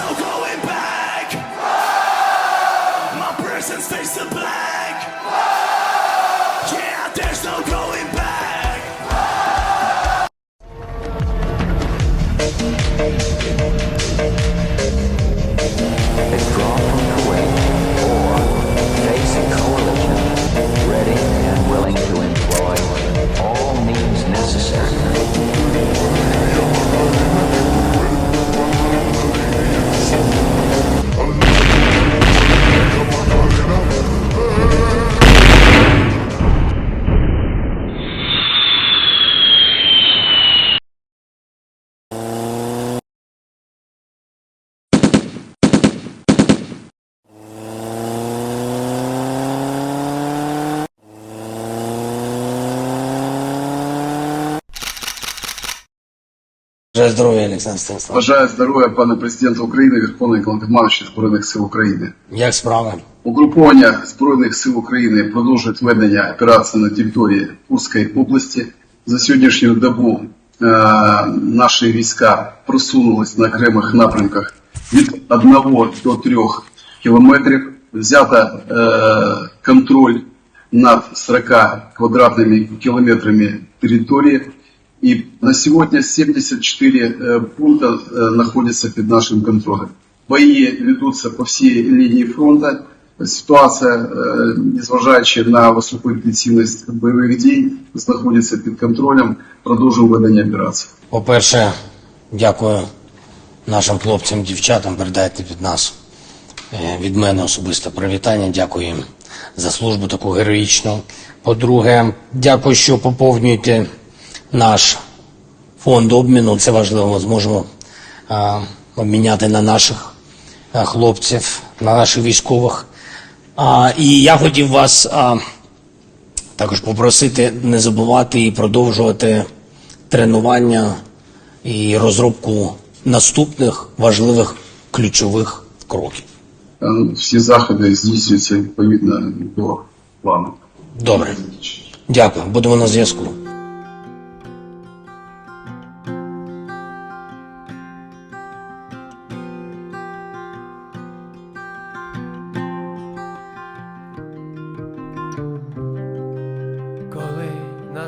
no going back. My prison stays to black. Бажаю здоров'я, Олександр Станіславович. Бажаю здоров'я пане президенту України, Верховний Головнокомандуючий Збройних сил України. Як справи? Угруповання Збройних сил України продовжують ведення операції на території Курської області. За сьогоднішню добу е, наші війська просунулись на окремих напрямках від 1 до 3 кілометрів. Взято е, контроль над 40 квадратными километрами территории. И на сегодня 74 э, пункта э, находятся под нашим контролем. Бои ведутся по всей линии фронта. Ситуація, е, незважаючи на високу інтенсивність бойових дій, знаходиться під контролем. Продовжуємо ведення операції. По-перше, дякую нашим хлопцям, дівчатам. Передайте від нас е, від мене особисто привітання. Дякую їм за службу таку героїчну. По-друге, дякую, що поповнюєте наш фонд обміну. Це важливо. Ми зможемо а, обміняти на наших а, хлопців, на наших військових. А, і я хотів вас а, також попросити не забувати і продовжувати тренування і розробку наступних важливих ключових кроків. Е, Всі заходи здійснюються відповідно до плану. Добре, дякую. Будемо на зв'язку.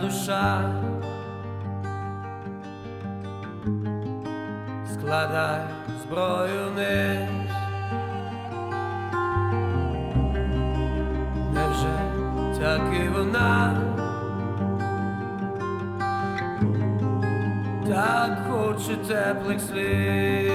Душа, складай зброю вниз. Невже так і вона так хоче теплих слів?